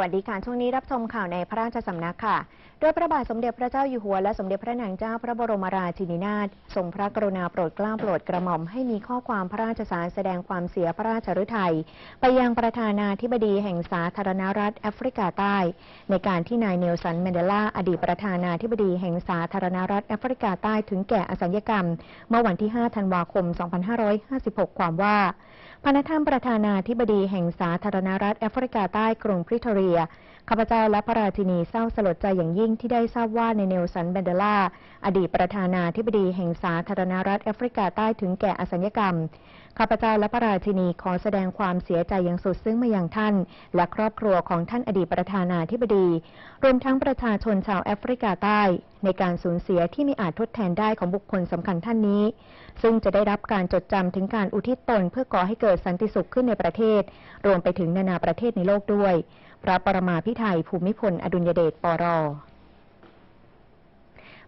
วัสดีค่ะ ช่วงนี้รับชมข่าวในพระราชสำนักค่ะ โดยพระบาทสมเด็จพระเจ้าอยู่หัวและสมเด็จพระนางเจ้าพระบรมราชินีนาถทรงพระกรุณาโปรดเกล้าโปรดกระหม่อมให้มีข้อความพระราชสารแสดงความเสียพระราชฤทัยไปยังประธานาธิบดีแห่งสาธารณรัฐแอฟริกาใต้ ในการที่นายเนลสันแมนเดลาอดีตประธานาธิบดีแห่งสาธารณรัฐแอฟริกาใต้ถึงแก่อสัญญกรรม เมื่อวันที่ 5 ธันวาคม 2556 ความว่าพระนธรรมประธานาธิบดีแห่งสาธารณรัฐแอฟริกาใต้กรุงพริทอเีย ข้าพเจ้าและพระราชินีเศร้าสลดใจอย่างยิ่งที่ได้ทราบว่าในเนลสันแบนเดลาอดีตประธานาธิบดีแห่งสาธารณรัฐแอฟริกาใต้ถึงแก่อสัญญกรรม ข้าพเจ้าและพระราชินีขอแสดงความเสียใจอย่างสุดซึ้งมายังท่าน และครอบครัวของท่านอดีตประธานาธิบดี รวมทั้งประชาชนชาวแอฟริกาใต้ ในการสูญเสียที่ไม่อาจทดแทนได้ของบุคคลสำคัญท่านนี้ ซึ่งจะได้รับการจดจำถึงการอุทิศตนเพื่อก่อให้เกิดสันติสุขขึ้นในประเทศ รวมไปถึงนานาประเทศในโลกด้วย พระปรมาพิไทยภูมิพล อดุลยเดชปร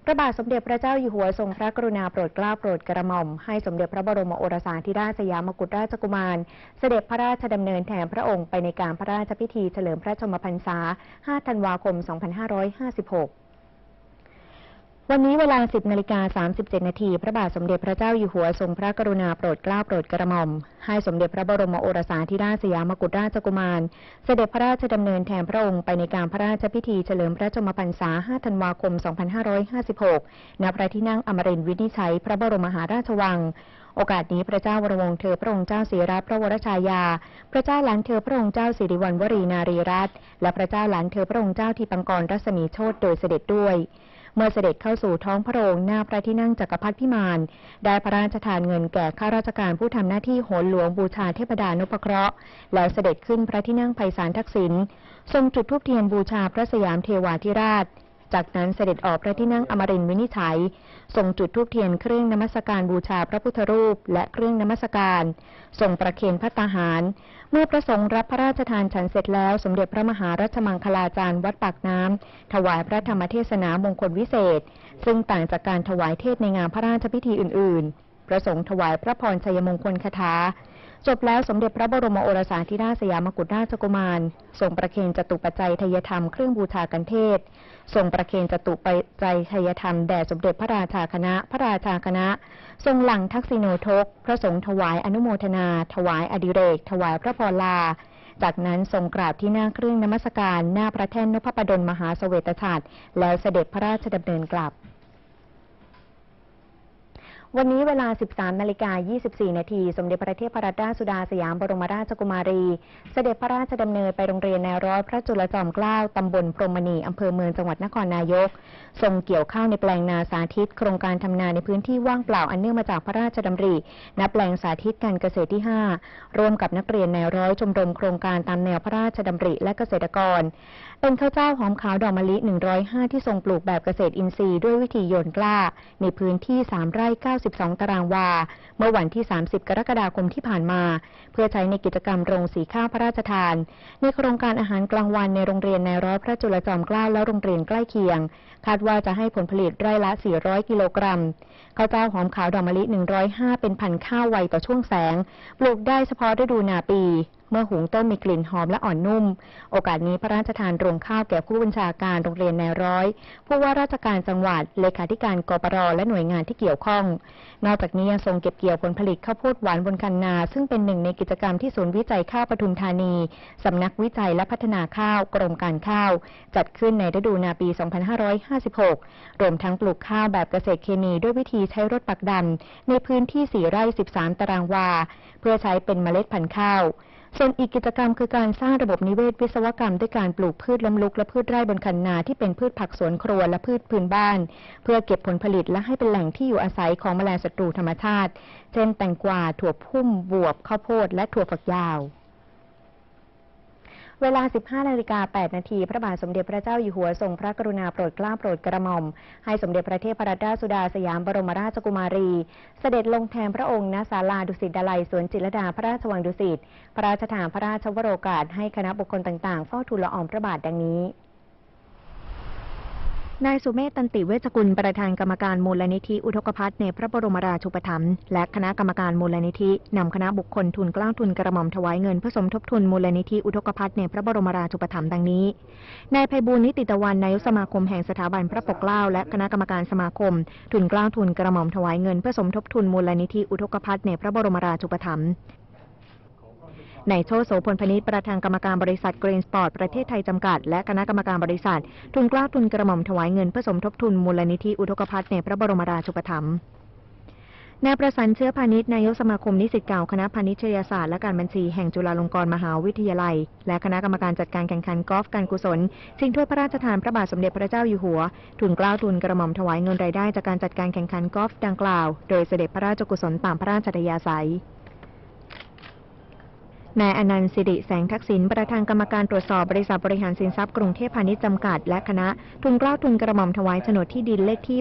พระบาทสมเด็จพระเจ้าอยู่หัวทรงพระกรุณาโปรดเกล้าโปรดกระหม่อม ให้สมเด็จพระบรมโอรสาธิราชสยามกุฎราชกุมาร เสด็จพระราชดำเนินแทนพระองค์ไปในการพระราชพิธีเฉลิมพระชนมพรรษา 5 ธันวาคม 2556 วันนี้เวลา 10นาฬิกา37 นาทีพระบาทสมเด็จพระเจ้าอยู่หัวทรงพระกรุณาโปรดเกล้าโปรดกระหม่อม ให้สมเด็จพระบรมโอรสาธิราชสยามกุฎราชกุมาร เสด็จพระราชดำเนินแทนพระองค์ไปในการพระราชพิธีเฉลิมพระชนมพรรษา 5 ธันวาคม 2556 ณ พระที่นั่งอมรินทร์วินิจฉัย พระบรมมหาราชวังโอกาสนี้พระเจ้าวรวงศ์เธอพระองค์เจ้าศิริรัตพระวรชายา พระเจ้าหลานเธอพระองค์เจ้าสิริวัณวรีนารีรัตน์และพระเจ้าหลานเธอพระองค์เจ้าทีปังกรรัศมีโชตโดยเสด็จด้วย มื่อเสด็จเข้าสู่ท้องพระโรงหน้าพระที่นั่งจักรพรรดิพิมานได้พระราชทานเงินแก่ข้าราชการผู้ทำหน้าที่โหนหลวงบูชาเทพดานพเคราะห์ แล้วเสด็จขึ้นพระที่นั่งไพศาลทักษิณทรงจุดธูปเทียนบูชาพระสยามเทวาธิราช จากนั้นเสด็จออกพระที่นั่งอมรินทร์วินิจฉัยทรงจุดธูปเทียนเครื่องนมัสการบูชาพระพุทธรูป และเครื่องนมัสการทรงประเคนพระตาหาร เมื่อประสงค์รับพระราชทานฉันเสร็จแล้ว สมเด็จพระมหารัชมังคลาจารย์วัดปากน้ำถวายพระธรรมเทศนามงคลวิเศษ ซึ่งต่างจากการถวายเทศในงานพระราชพิธีอื่น ๆ ประสงค์ถวายพระพรชัยมงคลคาถา จบแล้วสมเด็จพระบรมโอรสาธิราชสยามกุฎราชกุมารทรงประเคนจตุปัจจัยทยธรรมเครื่องบูชากันเทศทรงประเคนจตุปัจจัยทยธรรมแด่สมเด็จพระราชาคณะ พระราชาคณะ ทรงหลังทักษิโนทก พระสงฆ์ถวายอนุโมทนา ถวายอดิเรก ถวายพระพรลา จากนั้นทรงกราบที่หน้าเครื่องนมัสการ หน้าพระแท่นนพประดลมหาเสวตฉัตรแล้วเสด็จพระราชดำเนินกลับ วันนี้เวลา 13 นาฬิกา 24 นาที สมเด็จพระเทพรัตนราชสุดาสยามบรมราชกุมารี เสด็จพระราชดำเนินไปโรงเรียนแนวร้อยพระจุลจอมเกล้า ตำบลพรมณี อำเภอเมืองจังหวัดนครนายก ทรงเกี่ยวข้าวในแปลงนาสาธิต โครงการทำนาในพื้นที่ว่างเปล่าอันเนื่องมาจากพระราชดำริณแปลงสาธิตการเกษตรที่ 5 ร่วมกับนักเรียนแนวร้อยชมรมโครงการตามแนวพระราชดำริและเกษตรกร เป็นข้าวเจ้าหอมขาวดอกมะลิ 105 ที่ทรงปลูกแบบเกษตรอินทรีย์ด้วยวิธีโยนกล้า ในพื้นที่ 3 ไร่ 92 ตารางวา เมื่อวันที่ 30 กรกฎาคมที่ผ่านมา เพื่อใช้ในกิจกรรมโรงสีข้าวพระราชทาน ในโครงการอาหารกลางวันในโรงเรียนในร้อยพระจุลจอมเกล้าและโรงเรียนใกล้เคียง คาดว่าจะให้ผลผลิตไร่ละ 400 กิโลกรัมข้าวเจ้าหอมขาวดอกมะลิ 105 เป็นพันธุ์ข้าวไวต่อช่วงแสง ปลูกได้เฉพาะฤดูนาปี เมื่อหุงต้มมีกลิ่นหอมและอ่อนนุ่ม โอกาสนี้พระราชทานรวงข้าวแก่ผู้บัญชาการโรงเรียนแนวร้อย ผู้ว่าราชการจังหวัด เลขาธิการกปรและหน่วยงานที่เกี่ยวข้อง นอกจากนี้ยังทรงเก็บเกี่ยวผลผลิตข้าวโพดหวานบนคันนา ซึ่งเป็นหนึ่งในกิจกรรมที่ศูนย์วิจัยข้าวปทุมธานี สำนักวิจัยและพัฒนาข้าวกรมการข้าว จัดขึ้นในฤดูนาปี 2556 รวมทั้งปลูกข้าวแบบเกษตรเคมีด้วยวิธีใช้รถปักดำในพื้นที่ 4 ไร่ 13 ตารางวา เพื่อใช้เป็นเมล็ดพันธุ์ข้าว ส่วนอีกกิจกรรมคือการสร้างระบบนิเวศวิศวกรรมด้วยการปลูกพืชล้มลุกและพืชไร่บนคันนาที่เป็นพืชผักสวนครัวและพืชพื้นบ้าน เพื่อเก็บผลผลิตและให้เป็นแหล่งที่อยู่อาศัยของแมลงศัตรูธรรมชาติ เช่นแตงกวาถั่วพุ่มบวบข้าวโพดและถั่วฝักยาว เวลา 15นาฬิกา8นาทีพระบาทสมเด็จพระเจ้าอยู่หัวทรงพระกรุณาโปรดเกล้าโปรดกระหม่อม ให้สมเด็จพระเทพรัตนราชสุดาสยามบรมราชกุมารี เสด็จลงแทนพระองค์ณศาลาดุสิตดาลัยสวนจิรดาพระราชวังดุสิตพระราชทานพระราชวโรกาสให้คณะบุคคลต่างๆเฝ้าทูลละอองพระบาทดังนี้ นายสุเมธตันติเวชกุลประธานกรรมการมูลนิธิอุทกภัทในพระบรมราชูปถัมภ์และคณะกรรมการมูลนิธินำคณะบุคคลทุนกล้าทุนกระหม่อมถวายเงินเพื่อสมทบทุนมูลนิธิอุทกภัทในพระบรมราชูปถัมภ์ดังนี้นายไพบูลนิติตะวันนายกสมาคมแห่งสถาบันพระปกเกล้าและคณะกรรมการสมาคม ทุนกล้าทุนกระหม่อมถวายเงินเพื่อสมทบทุนมูลนิธิอุทกภัทในพระบรมราชูปถัมภ์ นายโชโสพลพนิษประธานกรรมการบริษัทเกรนสปอร์ตประเทศไทยจำกัด และคณะกรรมการบริษัท ทุนกล้าทุนกระหม่อมถวายเงินเพื่อสมทบทุนมูลนิธิอุทกภัทในพระบรมราชูปถัมภ์นายประสันเชื้อพาณิชย์นายกสมาคมนิสิตเก่าคณะพาณิชยศาสตร์และการบัญชีแห่งจุฬาลงกรณ์มหาวิทยาลัย และคณะกรรมการจัดการแข่งขันกอล์ฟการกุศลชิงถ้วยพระราชทานพระบาทสมเด็จพระเจ้าอยู่หัวทุนกล้าทุนกระหม่อมถวายเงินรายได้จากการจัดการแข่งขันกอล์ฟดังกล่าว โดยเสด็จพระราชกุศลตามพระราชอัธยาศัย นายอนันต์สิริแสงทักษิณประธานกรรมการตรวจสอบบริษัทบริหารสินทรัพย์กรุงเทพพาณิชย์จำกัด และคณะ ทุนเกล้าทุนกระหม่อมถวายโฉนดที่ดินเลขที่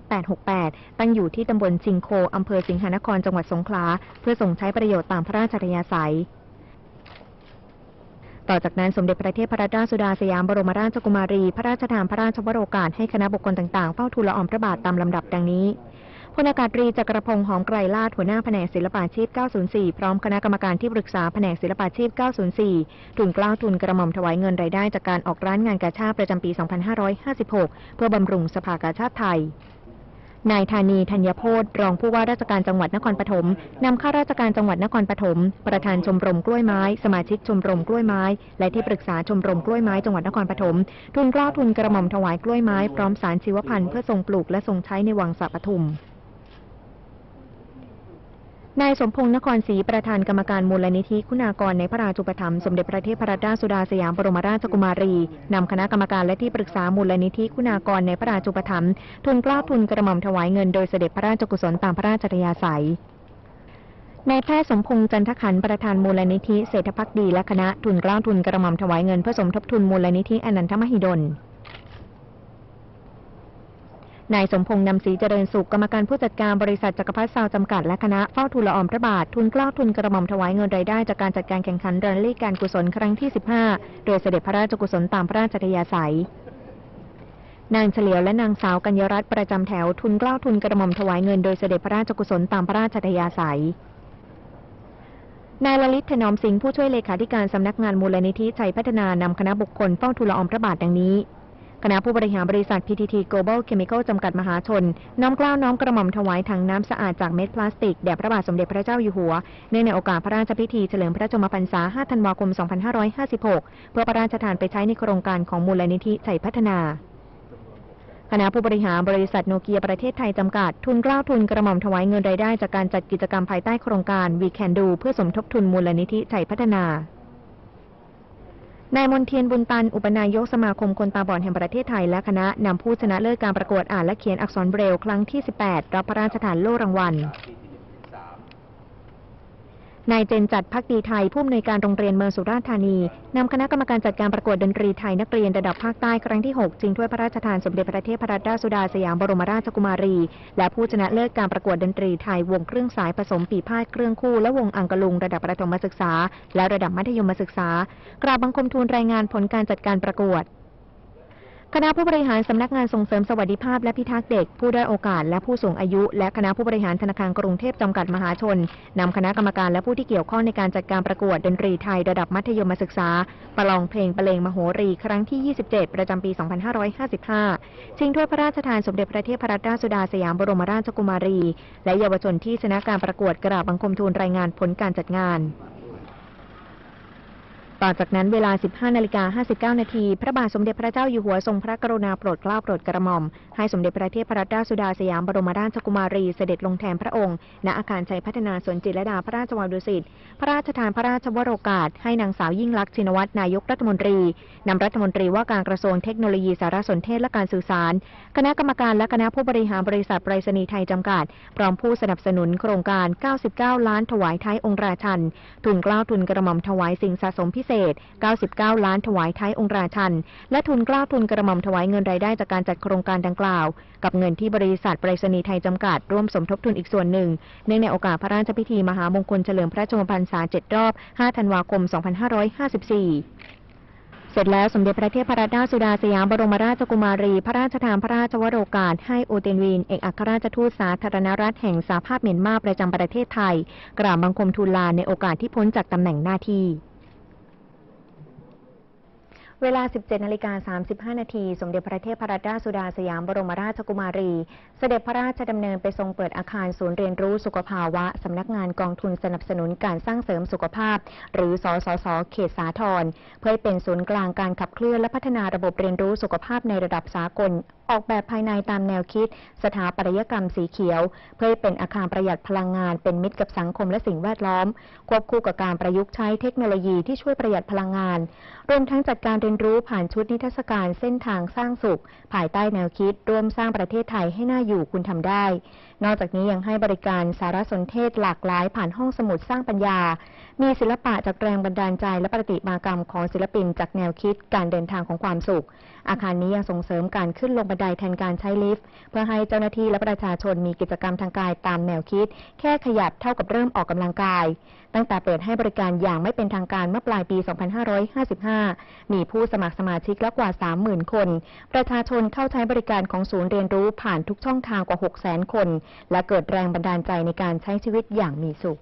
868 ตั้งอยู่ที่ตำบลชิงโคอำเภอสิงหนครจังหวัดสงขลา เพื่อส่งใช้ประโยชน์ตามพระราชอัธยาศัยต่อจากนั้นสมเด็จพระเทพรัตนราชสุดาสยามบรมราชกุมารี พระราชทานพระราชวโรกาสให้คณะบุคคลต่างๆเฝ้าทูลละอองพระบาทตามลำดับดังนี้ พลอากาศตรีจักรพงษ์หอมไกรลาดหัวหน้าแผนกศิลปาชีพ 904 พร้อมคณะกรรมการที่ปรึกษาแผนกศิลปาชีพ 904 ทุนกล้าทุนกระหม่อมถวายเงินรายได้จากการออกร้านงานกาชาติประจำปี 2556 เพื่อบำรุงสภากาชาติไทยนายธานีธัญโพธรองผู้ว่าราชการจังหวัดนครปฐมนำข้าราชการจังหวัดนครปฐมประธานชมรมกล้วยไม้ สมาชิกชมรมกล้วยไม้ และที่ปรึกษาชมรมกล้วยไม้จังหวัดนครปฐมทุนกล้าทุนกระหม่อมถวายกล้วยไม้พร้อมสารชีวพันธุ์เพื่อทรงปลูกและทรงใช้ในวังสะปทุม นายสมพงษ์นครศรีประธานกรรมการมูลนิธิคุณากรในพระราชูปถัมภ์สมเด็จพระเทพรัตนราชสุดาสยามบรมราชกุมารี นำคณะกรรมการและที่ปรึกษามูลนิธิคุณากรในพระราชูปถัมภ์ทุนกล้าทุนกระหม่อมถวายเงินโดยเสด็จพระราชกุศลตามพระราชธยาศัยนายแพทย์สมพงษ์จันทขันธ์ประธานมูลนิธิเศรษฐพักดีและคณะทุนกล้าทุนกระหม่อมถวายเงินเพื่อสมทบทุนมูลนิธิอนันทมหิดล นายสมพงษ์นำศรีเจริญสุขกรรมการผู้จัดการบริษัทจักรพรรดิซาวจำกัดและคณะเฝ้าทูลละออมพระบาททุนเกล้าทุนกระหม่อมถวายเงินรายได้จากการจัดการแข่งขันรันลี่การกุศลครั้งที่ 15 โดยเสด็จพระราชกุศลตามพระราชอัธยาศัยนางเฉลียวและนางสาวกัญญรัตน์ประจำแถวทุนเกล้าทุนกระหม่อมถวายเงินโดยเสด็จพระราชกุศลตามพระราชอัธยาศัยนายลลิตถนอมสิงห์ผู้ช่วยเลขาธิการสำนักงานมูลนิธิชัยพัฒนานำคณะบุคคลเฝ้าทูลละออมพระบาทดังนี้ คณะผู้บริหารบริษัท PTT Global Chemical จำกัดมหาชน น้อมเกล้าน้อมกระหม่อมถวายถังน้ำสะอาดจากเม็ดพลาสติก แด่พระบาทสมเด็จพระเจ้าอยู่หัว เนื่องในโอกาสพระราชพิธีเฉลิมพระชนมพรรษา 5 ธันวาคม 2556 เพื่อพระราชทานไปใช้ในโครงการของมูลนิธิชัยพัฒนาคณะผู้บริหารบริษัทโนเกียประเทศไทยจำกัด ทุนเกล้าทุนกระหม่อมถวายเงินรายได้จากการจัดกิจกรรมภายใต้โครงการ We Can Do เพื่อสมทบทุนมูลนิธิชัยพัฒนา นายมนเทียนบุญตัน อุปนายกสมาคมคนตาบอดแห่งประเทศไทยและคณะนำผู้ชนะเลิศการประกวดอ่านและเขียนอักษรเบรล ครั้งที่ 18 รับพระราชทานโล่รางวัล นายเจนจัดพักดีไทยผู้อำนวยการโรงเรียนเมืองสุราษฎร์ธานีนำคณะกรรมการจัดการประกวดดนตรีไทยนักเรียนระดับภาคใต้ครั้งที่ 6จริงถ้วยพระราชทานสมเด็จพระเทพรัตนราชสุดาสยามบรมราชกุมารี และผู้ชนะเลิศการประกวดดนตรีไทยวงเครื่องสายผสมปีพาดเครื่องคู่และวงอังกะลุงระดับประถมศึกษา และระดับมัธยมศึกษากราบบังคมทูลรายงานผลการจัดการประกวด คณะผู้บริหารสำนักงานส่งเสริมสวัสดิภาพและพิทักษ์เด็ก ผู้ได้อยโอกาสและผู้สูงอายุ และคณะผู้บริหารธนาคารกรุงเทพจำกัดมหาชนนำคณะกรรมการและผู้ที่เกี่ยวข้องในการจัดการประกวดดนตรีไทยระดับมัธยมศึกษา ประลองเพลงประเลงมโหรี ครั้งที่ 27 ประจำปี 2555 ชิงถ้วยพระราชทานสมเด็จพระเทพรัตนราชสุดาสยามบรมราชกุมารี และเยาวชนที่ชนะการประกวดกราบบังคมทูลรายงานผลการจัดงาน ต่อจากนั้นเวลา 15นาฬิกา59 นาที พระบาทสมเด็จพระเจ้าอยู่หัวทรงพระกรุณาโปรดเกล้าโปรดกระหม่อม ให้สมเด็จพระเทพรัตนราชสุดาสยามบรมราชกุมารีเสด็จลงแทนพระองค์ ณ อาคารชัยพัฒนาสวนจิตรลดาพระราชวังดุสิต พระราชทานพระราชวโรกาส ให้นางสาวยิ่งลักษณ์ชินวัตรนายกรัฐมนตรี นำรัฐมนตรีว่าการกระทรวงเทคโนโลยีสารสนเทศและการสื่อสาร คณะกรรมการและคณะผู้บริหารบริษัทไปรษณีย์ไทยจำกัด พร้อมผู้สนับสนุนโครงการ 99 ล้านถวายท้ายองค์ราชัน ทุนเกล้าทุนกระหม่อมถวายสิ่งสะสมพิเศเศษ 99 ล้านถวายท้ายองค์ราชัน และทุนเกล้าทุนกระหม่อมถวายเงินรายได้จากการจัดโครงการดังกล่าว กับเงินที่บริษัทไปรษณีย์ไทยจำกัดร่วมสมทบทุนอีกส่วนหนึ่ง เนื่องในโอกาสพระราชพิธีมหามงคลเฉลิมพระชนมพรรษา 7 รอบ 5 ธันวาคม 2554เสร็จแล้วสมเด็จพระเทพรัตนราชสุดาสยามบรมราชกุมารี พระราชทานพระราชวโรกาสให้โอเตนวิน เอกอัครราชทูตสาธารณรัฐแห่งสหภาพเมียนมาประจำประเทศไทย กราบบังคมทูลลาในโอกาสที่พ้นจากตำแหน่งหน้าที่ เวลา 17นาฬิกา35 นาที สมเด็จพระเทพรัตนราชสุดาสยามบรมราชกุมารี เสด็จพระราชดำเนินไปทรงเปิดอาคารศูนย์เรียนรู้สุขภาวะ สำนักงานกองทุนสนับสนุนการสร้างเสริมสุขภาพ หรือสสส เขตสาทรเพื่อเป็นศูนย์กลางการขับเคลื่อนและพัฒนาระบบเรียนรู้สุขภาพในระดับสากล ออกแบบภายในตามแนวคิด สถาปัตยกรรมสีเขียว เพื่อให้เป็นอาคารประหยัดพลังงานเป็นมิตรกับสังคมและสิ่งแวดล้อม ควบคู่กับการประยุกต์ใช้เทคโนโลยีที่ช่วยประหยัดพลังงาน รวมทั้งจัดการเรียนรู้ผ่านชุดนิทรรศการเส้นทางสร้างสุข ภายใต้แนวคิดร่วมสร้างประเทศไทยให้น่าอยู่คุณทำได้ นอกจากนี้ยังให้บริการสารสนเทศหลากหลายผ่านห้องสมุดสร้างปัญญา มีศิลปะจากแรงบันดาลใจและประติมากรรมของศิลปินจากแนวคิดการเดินทางของความสุข อาคารนี้ยังส่งเสริมการขึ้นลงบันไดแทนการใช้ลิฟต์ เพื่อให้เจ้าหน้าที่และประชาชนมีกิจกรรมทางกายตามแนวคิด แค่ขยับเท่ากับเริ่มออกกำลังกายตั้งแต่เปิดให้บริการอย่างไม่เป็นทางการเมื่อปลายปี 2555 มีผู้สมัครสมาชิกแล้วกว่า 30,000 คน ประชาชนเข้าใช้บริการของศูนย์เรียนรู้ผ่านทุกช่องทางกว่า 600,000 คน และเกิดแรงบันดาลใจในการใช้ชีวิตอย่างมีสุข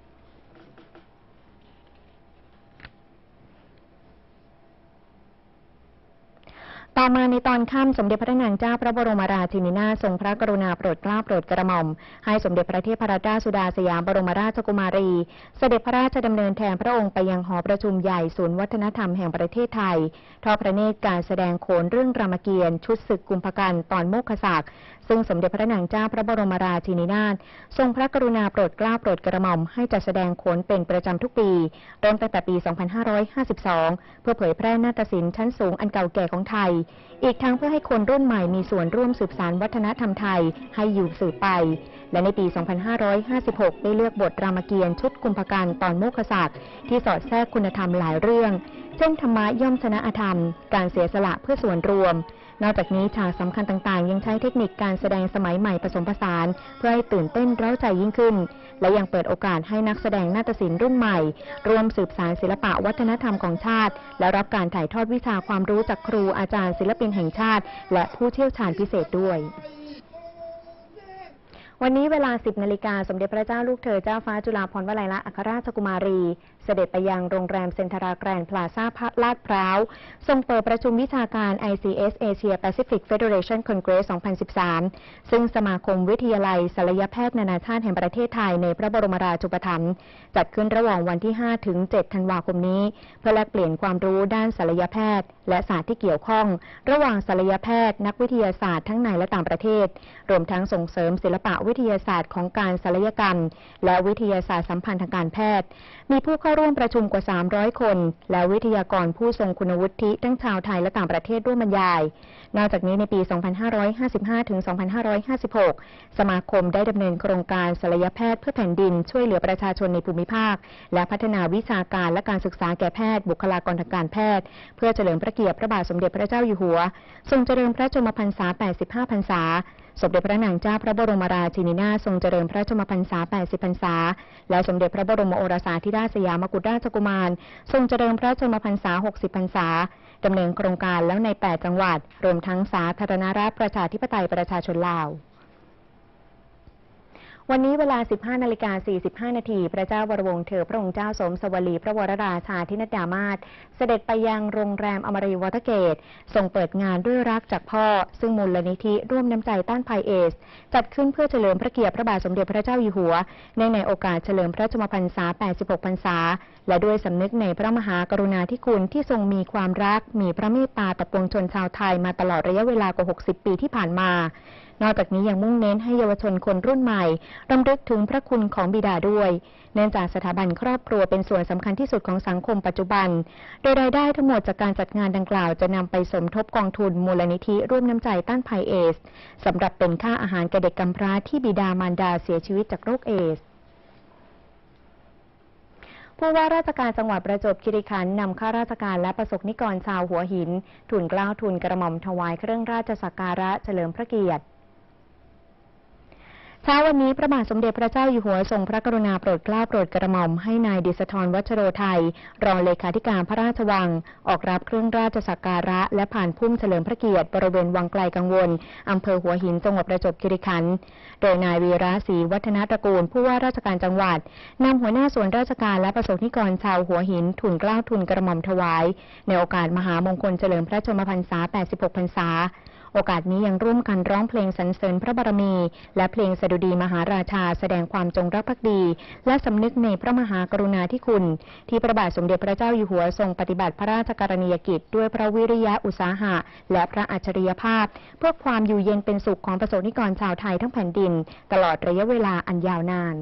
ต่ อมาในตอนค่ำสมเด็จพระนางเจ้าพระบรมราชินีนาถทรงพระกรุณาโปรดเกล้าโปรดกระหม่อม ให้สมเด็จพระเทพรัตนราชสุดาสยามบรมราชกุมารี เสด็จพระราชดำเนินแทนพระองค์ไปยังหอประชุมใหญ่ศูนย์วัฒนธรรมแห่งประเทศไทย ทอดพระเนตรการแสดงโขนเรื่องรามเกียรติ์ชุดศึกกุมภกันตอนโมกขศักดิ์ ซึ่งสมเด็จพระนางเจ้าพระบรมราชินีนาถทรงพระกรุณาโปรดเกล้าโปรดกระหม่อมให้จัดแสดงโขนเป็นประจำทุกปี เริ่มตั้งแต่ปี 2552 เพื่อเผยแพร่นาฏศิลป์ชั้นสูงอันเก่าแก่ของไทย อีกทั้งเพื่อให้คนรุ่นใหม่มีส่วนร่วมสืบสานวัฒนธรรมไทยให้อยู่สืบไป และในปี 2556 ได้เลือกบทรามเกียรติ์ชุดกุมภกันตอนโมคศักดิ์ที่สอดแทรกคุณธรรมหลายเรื่อง เช่นธรรมะย่อมชนะอธรรม การเสียสละเพื่อส่วนรวม นอกจากนี้ฉากสำคัญต่างๆ ยังใช้เทคนิคการแสดงสมัยใหม่ผสมผสาน เพื่อให้ตื่นเต้นเร้าใจยิ่งขึ้น และยังเปิดโอกาสให้นักแสดงนาฏศิลป์รุ่นใหม่ ร่วมสืบสานศิลปะวัฒนธรรมของชาติ และรับการถ่ายทอดวิชาความรู้จากครูอาจารย์ศิลปินแห่งชาติ และผู้เชี่ยวชาญพิเศษด้วยวันนี้เวลา 10 นาฬิกา สมเด็จพระเจ้าลูกเธอเจ้าฟ้าจุฬาภรณ์วลัยละอัครราชกุมารี เสด็จไปยังโรงแรมเซ็นทราแกรนด์พลาซาลาดพร้าว ทรงเปิดประชุมวิชาการ ICS Asia Pacific Federation Congress 2013 ซึ่งสมาคมวิทยาลัยศัลยแพทย์นานาชาติแห่งประเทศไทยในพระบรมราชูปถัมภ์จัดขึ้นระหว่างวันที่ 5 ถึง 7 ธันวาคมนี้ เพื่อแลกเปลี่ยนความรู้ด้านศัลยแพทย์ และศาสตร์ที่เกี่ยวข้อง ระหว่างศัลยแพทย์ นักวิทยาศาสตร์ทั้งในและต่างประเทศ รวมทั้งส่งเสริมศิลปะวิทยาศาสตร์ของการศัลยกรรม และวิทยาศาสตร์สัมพันธ์ทางการแพทย์ มีผู้เข้าร่วมประชุมกว่า 300 คน และวิทยากรผู้ทรงคุณวุฒิทั้งชาวไทยและต่างประเทศร่วมบรรยาย นอกจากนี้ในปี 2555 ถึง 2556 สมาคมได้ดำเนินโครงการศัลยแพทย์เพื่อแผ่นดินช่วยเหลือประชาชนในภูมิภาค และพัฒนาวิชาการและการศึกษาแก่แพทย์บุคลากรทางการแพทย์ เพื่อเฉลิมพระเกียรติพระบาทสมเด็จพระเจ้าอยู่หัว ทรงเจริญพระชนมพรรษา 85 พรรษาสมเด็จพระนางเจ้าพระบรมราชินีนาถทรงเจริญพระชนมพรรษา 80 พรรษา และสมเด็จพระบรมโอรสาธิราชสยามกุฎราชกุมาร ทรงเจริญพระชนมพรรษา 60 พรรษาดำเนินโครงการแล้วใน 8 จังหวัด รวมทั้งสาธารณรัฐประชาธิปไตยประชาชนลาว วันนี้เวลา 15 นาฬิกา 45 นาทีพระเจ้าวรวงศ์เธอพระองค์เจ้าสมสวลีพระวรราชาธินดามาศเสด็จไปยังโรงแรมอมรีวอเตเกตส่งเปิดงานด้วยรักจากพ่อ ซึ่งมูลนิธิร่วมน้ำใจต้านภัยเอส จัดขึ้นเพื่อเฉลิมพระเกียรติพระบาทสมเด็จพระเจ้าอยู่หัว ในในโอกาสเฉลิมพระชมพรรษา 86 พรรษา และด้วยสำนึกในพระมหากรุณาธิคุณที่ทรงมีความรัก มีพระเมตตาต่อปวงชนชาวไทยมาตลอดระยะเวลากว่า 60 ปีที่ผ่านมา นอกจากนี้ยังมุ่งเน้นให้เยาวชนคนรุ่นใหม่รำลึกถึงพระคุณของบิดาด้วย เนื่องจากสถาบันครอบครัวเป็นส่วนสำคัญที่สุดของสังคมปัจจุบัน โดยรายได้ทั้งหมดจากการจัดงานดังกล่าวจะนำไปสมทบกองทุนมูลนิธิร่วมน้ำใจต้านภัยเอสสำหรับเป็นค่าอาหารแก่เด็กกำพร้าที่บิดามารดาเสียชีวิตจากโรคเอสผู้ว่าราชการจังหวัดประจวบคีรีขันธ์นำข้าราชการและประสบนิกรชาวหัวหิน ทุนกล้าวทุนกระหม่อมถวายเครื่องราชสักการะเฉลิมพระเกียรติ ช้าวันนี้พระบาทสมเด็จพระเจ้าอยู่หัวทรงพระกรุณาโปรดเกล้าโปรดกระหม่อมให้นายดิษฐรวัชโรไทย รองเลขาธิการพระราชวัง ออกรับเครื่องราชสักการะ และผ่านพุ่มเฉลิมพระเกียรติบริเวณวังไกลกังวล อำเภอหัวหินจังหวัดประจวบคีรีขันธ์โดยนายวีระศรีวัฒนตระกูล ผู้ว่าราชการจังหวัดนำหัวหน้าส่วนราชการและประสงนิกรชาวหัวหินทุนเกล้าทุนกระหม่อมถวาย ในโอกาสมหามงคลเฉลิมพระชนมพรรษา 86 พรรษา โอกาสนี้ยังร่วมกันร้องเพลงสรรเสริญพระบารมี และเพลงสดุดีมหาราชาแสดงความจงรักภักดี และสำนึกในพระมหากรุณาธิคุณ ที่พระบาทสมเด็จพระเจ้าอยู่หัวทรงปฏิบัติพระราชกรณียกิจ ด้วยพระวิริยะอุตสาหะ และพระอัจฉริยภาพ เพื่อความอยู่เย็นเป็นสุขของประสงนิกรชาวไทยทั้งแผ่นดิน ตลอดระยะเวลาอันยาวนาน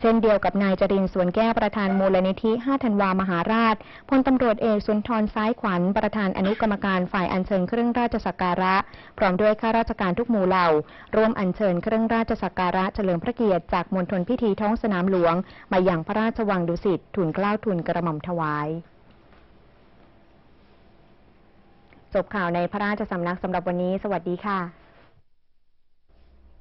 เช่นเดียวกับนายจรินทร์สวนแก้วประธานมูลนิธิ 5 ธันวามหาราช พลตำรวจเอกสุนทรซ้ายขวัญ ประธานอนุกรรมการฝ่ายอัญเชิญเครื่องราชสักการะ พร้อมด้วยข้าราชการทุกหมู่เหล่า ร่วมอัญเชิญเครื่องราชสักการะเฉลิมพระเกียรติจากมณฑลพิธีท้องสนามหลวง มาอย่างพระราชวังดุสิตทุนเกล้าทุนกระหม่อมถวายจบข่าวในพระราชสำนักสำหรับวันนี้ สวัสดีค่ะ